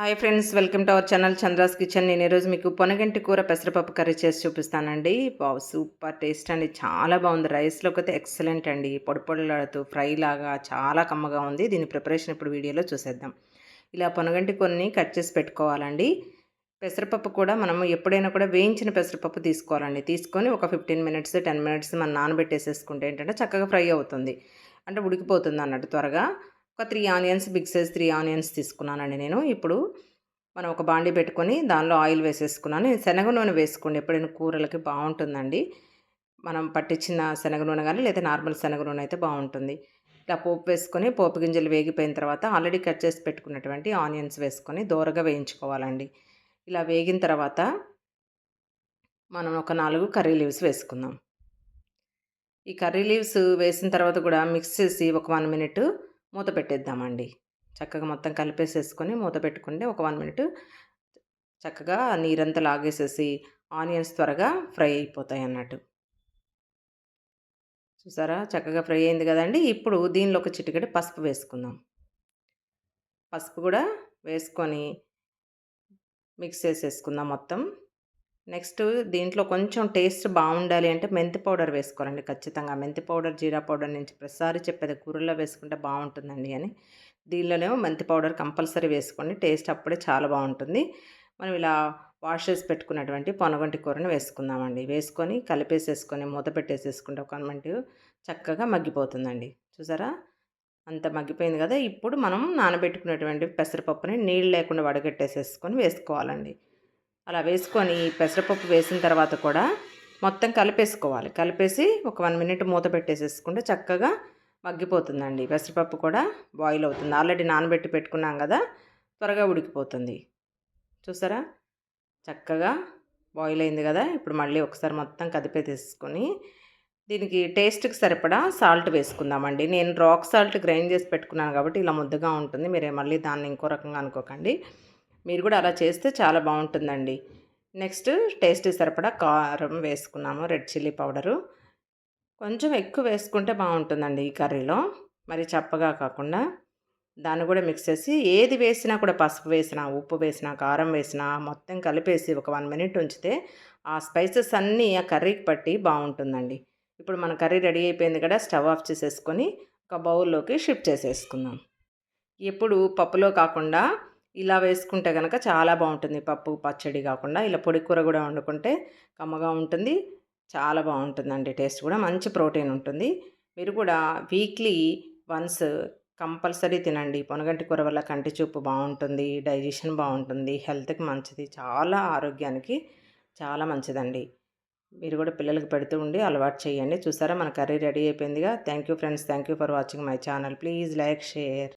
Hi friends welcome to our channel Chandra's kitchen నేను ఈరోజు మీకు పొనగంటి కూర పెసరపప్పు కర్రీ చేసి చూపిస్తానండి. బావ్ సూపర్ టేస్ట్ అండి. చాలా బాగుంది. రైస్లోకి అయితే ఎక్సలెంట్ అండి. పొడి పొడిలాడుతూ ఫ్రై లాగా చాలా కమ్మగా ఉంది. దీని ప్రిపరేషన్ ఇప్పుడు వీడియోలో చూసేద్దాం. ఇలా పొనగంటి కొన్ని కట్ చేసి పెట్టుకోవాలండి. పెసరపప్పు కూడా మనం ఎప్పుడైనా కూడా వేయించిన పెసరపప్పు తీసుకోవాలండి. తీసుకొని ఒక ఫిఫ్టీన్ మినిట్స్ టెన్ మినిట్స్ మనం నానబెట్టేసేసుకుంటే ఏంటంటే చక్కగా ఫ్రై అవుతుంది. అంటే ఉడికిపోతుంది అన్నట్టు త్వరగా. ఒక three onions big size three onions తీసుకున్నానండి నేను. ఇప్పుడు మనం ఒక బాండి పెట్టుకొని దానిలో ఆయిల్ వేసేసుకున్నాను. నేను శనగ నూనె వేసుకోండి ఎప్పుడైనా కూరలకి బాగుంటుందండి. మనం పట్టించిన శనగ నూనె కానీ లేదా నార్మల్ శనగ నూనె అయితే బాగుంటుంది. ఇలా పోపు వేసుకొని పోపు గింజలు వేగిపోయిన తర్వాత ఆల్రెడీ కట్ చేసి పెట్టుకున్నటువంటి ఆనియన్స్ వేసుకొని దూరగా వేయించుకోవాలండి. ఇలా వేగిన తర్వాత మనం ఒక నాలుగు కర్రీ లీవ్స్ వేసుకుందాం. ఈ కర్రీ లీవ్స్ వేసిన తర్వాత కూడా మిక్స్ చేసి ఒక వన్ మినిట్ మూత పెట్టేద్దామండి. చక్కగా మొత్తం కలిపేసేసుకొని మూత పెట్టుకుంటే ఒక వన్ మినిట్ చక్కగా నీరంతా లాగేసేసి ఆనియన్స్ త్వరగా ఫ్రై అయిపోతాయి అన్నట్టు చూసారా? చక్కగా ఫ్రై అయింది కదండి. ఇప్పుడు దీనిలో ఒక చిటికెడు పసుపు వేసుకుందాం. పసుపు కూడా వేసుకొని మిక్స్ చేసేసుకుందాం మొత్తం. నెక్స్ట్ దీంట్లో కొంచెం టేస్ట్ బాగుండాలి అంటే మెంతి పౌడర్ వేసుకోవాలండి ఖచ్చితంగా. మెంతి పౌడర్ జీరా పౌడర్ నుంచి ప్రతిసారి చెప్పేది కూరల్లో వేసుకుంటే బాగుంటుందండి అని. దీనిలోనేమో మెంతి పౌడర్ కంపల్సరీ వేసుకోండి. టేస్ట్ అప్పుడే చాలా బాగుంటుంది. మనం ఇలా వాష్ చేసి పెట్టుకున్నటువంటి పొనగంటి కూరని వేసుకుందామండి. వేసుకొని కలిపేసేసుకొని మూత పెట్టేసేసుకుంటే ఒక మినిట్ చక్కగా మగ్గిపోతుందండి. చూసారా? అంత మగ్గిపోయింది కదా! ఇప్పుడు మనం నానబెట్టుకున్నటువంటి పెసరపప్పుని నీళ్ళు లేకుండా వడగట్టేసేసుకొని వేసుకోవాలండి. అలా వేసుకొని పెసరపప్పు వేసిన తర్వాత కూడా మొత్తం కలిపేసుకోవాలి. కలిపేసి ఒక వన్ మినిట్ మూత పెట్టేసేసుకుంటే చక్కగా మగ్గిపోతుందండి. పెసరపప్పు కూడా బాయిల్ అవుతుంది. ఆల్రెడీ నానబెట్టి పెట్టుకున్నాం కదా త్వరగా ఉడికిపోతుంది. చూసారా? చక్కగా బాయిల్ అయింది కదా ఇప్పుడు మళ్ళీ ఒకసారి మొత్తం కదిపే తీసుకొని దీనికి టేస్ట్కి సరిపడా సాల్ట్ వేసుకుందామండి. నేను రాక్ సాల్ట్ గ్రైండ్ చేసి పెట్టుకున్నాను కాబట్టి ఇలా ముద్దగా ఉంటుంది. మీరే మళ్ళీ దాన్ని ఇంకో రకంగా అనుకోకండి. మీరు కూడా అలా చేస్తే చాలా బాగుంటుందండి. నెక్స్ట్ టేస్ట్ సరిపడా కారం వేసుకున్నాము రెడ్ చిల్లీ పౌడరు. కొంచెం ఎక్కువ వేసుకుంటే బాగుంటుందండి ఈ కర్రీలో. మరి చప్పగా కాకుండా దాన్ని కూడా మిక్స్ చేసి ఏది వేసినా కూడా పసుపు వేసినా ఉప్పు వేసినా కారం వేసినా మొత్తం కలిపేసి ఒక వన్ మినిట్ ఉంచితే ఆ స్పైసెస్ అన్నీ ఆ కర్రీకి పట్టి బాగుంటుందండి. ఇప్పుడు మన కర్రీ రెడీ అయిపోయింది కదా స్టవ్ ఆఫ్ చేసేసుకొని ఒక బౌల్లోకి షిఫ్ట్ చేసేసుకుందాం. ఎప్పుడు పప్పులో కాకుండా ఇలా వేసుకుంటే కనుక చాలా బాగుంటుంది. పప్పు పచ్చడి కాకుండా ఇలా పొడి కూర కూడా వండుకుంటే కమ్మగా ఉంటుంది. చాలా బాగుంటుందండి. టేస్ట్ కూడా మంచి ప్రోటీన్ ఉంటుంది. మీరు కూడా వీక్లీ వన్స్ కంపల్సరీ తినండి. పొనగంటి కూర వల్ల కంటి చూపు బాగుంటుంది. డైజెషన్ బాగుంటుంది. హెల్త్కి మంచిది. చాలా ఆరోగ్యానికి చాలా మంచిదండి. మీరు కూడా పిల్లలకి పెడుతూ ఉండి అలవాటు చేయండి. చూసారా? మన కర్రీ రెడీ అయిపోయిందిగా. Thank you friends. Thank you for watching my channel. Please like share.